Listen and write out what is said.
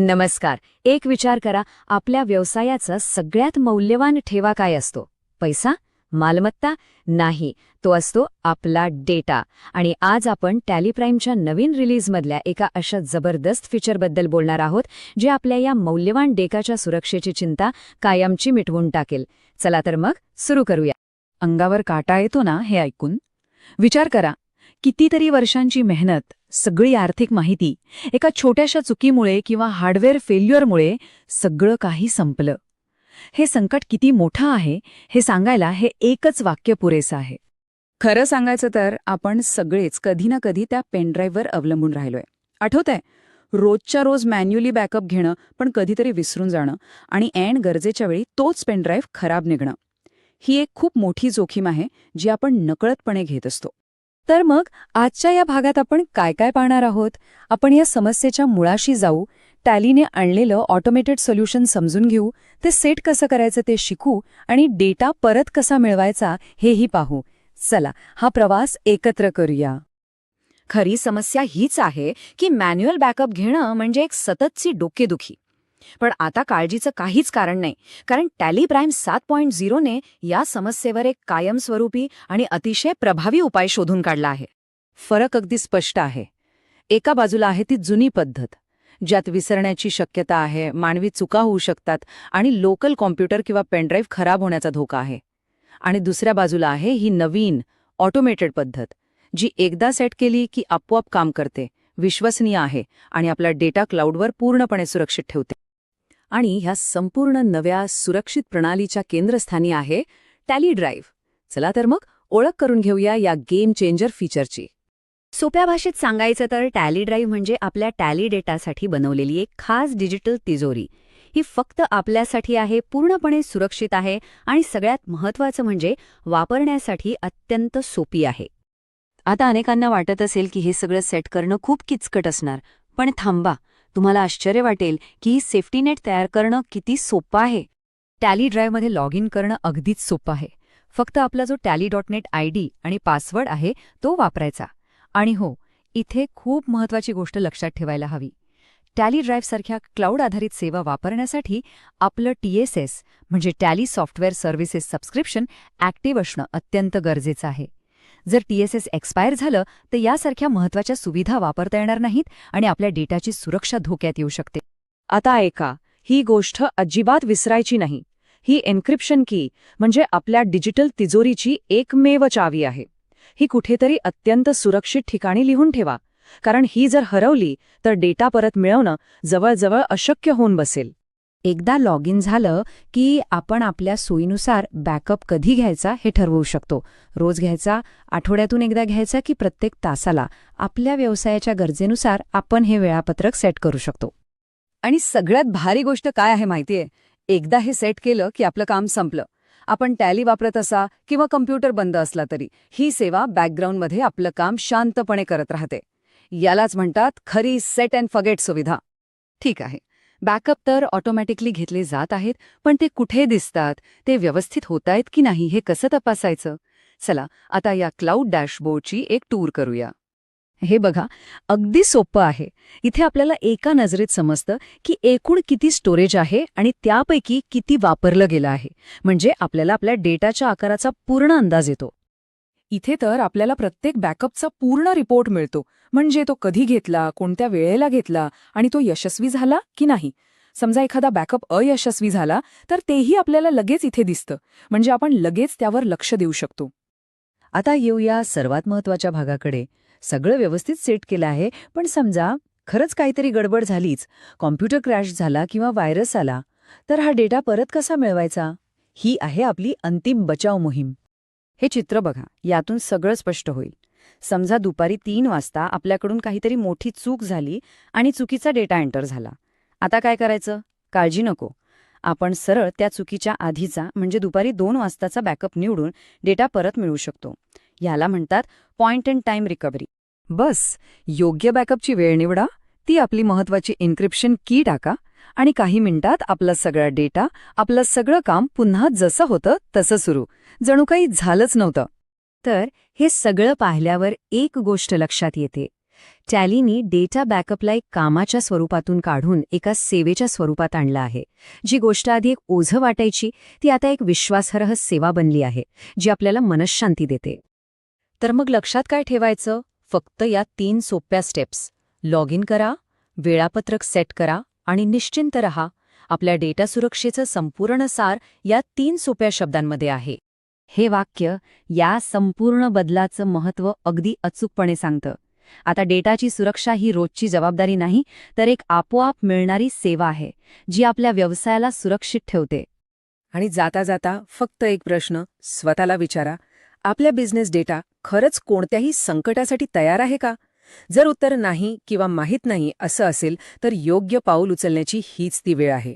नमस्कार. एक विचार करा आपल्या व्यवसायाचा सगळ्यात मौल्यवान ठेवा काय असतो? पैसा? मालमत्ता? नाही तो असतो आपला डेटा. आणि आज आपण टॅलीप्राईमच्या नवीन रिलीजमधल्या एका अशा जबरदस्त फीचरबद्दल बोलणार आहोत जे आपल्या या मौल्यवान डेटाच्या सुरक्षेची चिंता कायमची मिटवून टाकेल. चला तर मग सुरू करूया. अंगावर काटा येतो ना हे ऐकून? विचार करा कितीतरी वर्षांची मेहनत सगळी आर्थिक माहिती एका छोट्याशा चुकीमुळे किंवा हार्डवेअर फेल्युअरमुळे सगळं काही संपलं. हे संकट किती मोठं आहे हे सांगायला हे एकच वाक्य पुरेसं आहे. खरं सांगायचं तर आपण सगळेच कधी ना कधी त्या पेनड्राईव्हवर अवलंबून राहिलोय. आठवतंय? रोजच्या रोज मॅन्युअली बॅकअप घेणं पण कधीतरी विसरून जाणं आणि ऐन गरजेच्या वेळी तोच पेनड्राईव्ह खराब निघणं. ही एक खूप मोठी जोखीम आहे जी आपण नकळतपणे घेत असतो. तर मग आजच्या या भागात आपण काय काय पाहणार आहोत? आपण या समस्येच्या मुळाशी जाऊ टॅलीने आणलेलं ऑटोमेटेड सोल्युशन समजून घेऊ ते सेट कसं करायचं ते शिकू आणि डेटा परत कसा मिळवायचा हेही पाहू. चला हा प्रवास एकत्र करूया. खरी समस्या हीच आहे की मॅन्युअल बॅकअप घेणं म्हणजे एक सततची डोकेदुखी. पण आता काळजीचं काहीच कारण नाही. कारण टॅली प्राईम सात पॉईंट झिरोने या समस्येवर एक कायमस्वरूपी आणि अतिशय प्रभावी उपाय शोधून काढला आहे. फरक अगदी स्पष्ट आहे. एका बाजूला आहे ती जुनी पद्धत ज्यात विसरण्याची शक्यता आहे मानवी चुका होऊ शकतात आणि लोकल कॉम्प्युटर किंवा पेनड्राईव्ह खराब होण्याचा धोका आहे. आणि दुसऱ्या बाजूला आहे ही नवीन ऑटोमेटेड पद्धत जी एकदा सेट केली की आपोआप काम करते विश्वसनीय आहे आणि आपला डेटा क्लाउडवर पूर्णपणे सुरक्षित ठेवते. आणि ह्या संपूर्ण नव्या सुरक्षित प्रणालीच्या केंद्रस्थानी आहे टॅली ड्राईव्ह चला तर मग ओळख करून घेऊया या गेम चेंजर फीचरची सोप्या भाषेत सांगायचं तर टॅली ड्राईव्ह म्हणजे आपल्या टॅली डेटासाठी बनवलेली एक खास डिजिटल तिजोरी. ही फक्त आपल्यासाठी आहे पूर्णपणे सुरक्षित आहे आणि सगळ्यात महत्त्वाचं म्हणजे वापरण्यासाठी अत्यंत सोपी आहे. आता अनेकांना वाटत असेल की हे सगळं सेट करणं खूप किचकट असणार पण थांबा. तुम्हाला आश्चर्य वाटेल की ही सेफ्टी नेट तयार करणं किती सोपं आहे. टॅली ड्राईव्हमध्ये लॉग इन करणं अगदीच सोपं आहे. फक्त आपला जो Tally dot net I D आणि पासवर्ड आहे तो वापरायचा. आणि हो इथे खूप महत्त्वाची गोष्ट लक्षात ठेवायला हवी. टॅली ड्राईव्हसारख्या क्लाउड आधारित सेवा वापरण्यासाठी आपलं टीएसएस म्हणजे Tally software services subscription active असणं अत्यंत गरजेचं आहे. जर टीएसएस एक्सपायर झालं तर यासारख्या महत्त्वाच्या सुविधा वापरता येणार नाहीत आणि आपल्या डेटाची सुरक्षा धोक्यात येऊ शकते. आता ऐका ही गोष्ट अजिबात विसरायची नाही. ही एन्क्रिप्शन की म्हणजे आपल्या डिजिटल तिजोरीची एकमेव चावी आहे. ही कुठेतरी अत्यंत सुरक्षित ठिकाणी लिहून ठेवा. कारण ही जर हरवली तर डेटा परत मिळवणं जवळजवळ अशक्य होऊन बसेल. एकदा लॉग इन झालं की आपण आपल्या सोयीनुसार बॅकअप कधी घ्यायचा हे ठरवू शकतो. रोज घ्यायचा आठवड्यातून एकदा घ्यायचा की प्रत्येक तासाला. आपल्या व्यवसायाच्या गरजेनुसार आपण हे वेळापत्रक सेट करू शकतो. आणि सगळ्यात भारी गोष्ट काय आहे माहितीये? एकदा हे सेट केलं की आपलं काम संपलं. आपण टॅली वापरत असा किंवा कम्प्युटर बंद असला तरी ही सेवा बॅकग्राऊंडमध्ये आपलं काम शांतपणे करत राहते. यालाच म्हणतात खरी सेट अँड फगेट सुविधा. ठीक आहे. बॅकअप तर ऑटोमॅटिकली घेतले जात आहेत पण ते कुठे दिसतात ते व्यवस्थित होत आहेत की नाही हे कसं तपासायचं? चला आता या क्लाउड डॅशबोर्डची एक टूर करूया. हे बघा अगदी सोपं आहे. इथे आपल्याला एका नजरेत समजतं की एकूण किती स्टोरेज आहे आणि त्यापैकी किती वापरलं गेलं आहे. म्हणजे आपल्याला आपल्या डेटाच्या आकाराचा पूर्ण अंदाज येतो. इथे तर आपल्याला प्रत्येक बॅकअपचा पूर्ण रिपोर्ट मिळतो. म्हणजे तो कधी घेतला कोणत्या वेळेला घेतला आणि तो यशस्वी झाला की नाही? समजा एखादा बॅकअप अयशस्वी झाला तर तेही आपल्याला लगेच इथे दिसतं. म्हणजे आपण लगेच त्यावर लक्ष देऊ शकतो. आता येऊया सर्वात महत्त्वाच्या भागाकडे. सगळं व्यवस्थित सेट केलं आहे पण समजा खरंच काहीतरी गडबड झालीच. कॉम्प्युटर क्रॅश झाला किंवा व्हायरस आला तर हा डेटा परत कसा मिळवायचा? ही आहे आपली अंतिम बचाव मोहीम. हे चित्र बघा यातून सगळं स्पष्ट होईल. समजा दुपारी तीन वाजता आपल्याकडून काहीतरी मोठी चूक झाली आणि चुकीचा डेटा एंटर झाला. आता काय करायचं? काळजी नको. आपण सरळ त्या चुकीच्या आधीचा म्हणजे दुपारी दोन वाजताचा बॅकअप निवडून डेटा परत मिळवू शकतो. याला म्हणतात पॉइंट अँड टाइम रिकव्हरी बस योग्य बॅकअपची वेळ निवडा ती आपली महत्वाची इन्क्रिप्शन की टाका आणि काही मिनिटात आपला सगळा डेटा आपलं सगळं काम पुन्हा जसं होतं तसं सुरू. जणू काही झालंच नव्हतं. तर हे सगळं पाहिल्यावर एक गोष्ट लक्षात येते. टॅलीनी डेटा बॅकअपला एक कामाच्या स्वरूपातून काढून एका सेवेच्या स्वरूपात आणलं आहे. जी गोष्ट आधी एक ओझं वाटायची ती आता एक विश्वासार्ह सेवा बनली आहे जी आपल्याला मनशांती देते. तर मग लक्षात काय ठेवायचं? फक्त या तीन सोप्या स्टेप्स. लॉग इन करा वेळापत्रक सेट करा आणि निश्चिंत रहा. आपल्या डेटा सुरक्षेचं संपूर्ण सार या तीन सोप्या शब्दांमध्ये आहे. हे वाक्य या संपूर्ण बदलाचं महत्त्व अगदी अचूकपणे सांगतं. आता डेटाची सुरक्षा ही रोजची जबाबदारी नाही तर एक आपोआप मिळणारी सेवा आहे जी आपल्या व्यवसायाला सुरक्षित ठेवते. आणि जाता जाता फक्त एक प्रश्न स्वतःला विचारा. आपल्या बिझनेस डेटा खरंच कोणत्याही संकटासाठी तयार आहे का? जर उत्तर नाही किंवा माहीत नाही असं असेल तर योग्य पाऊल उचलण्याची हीच ती वेळ आहे.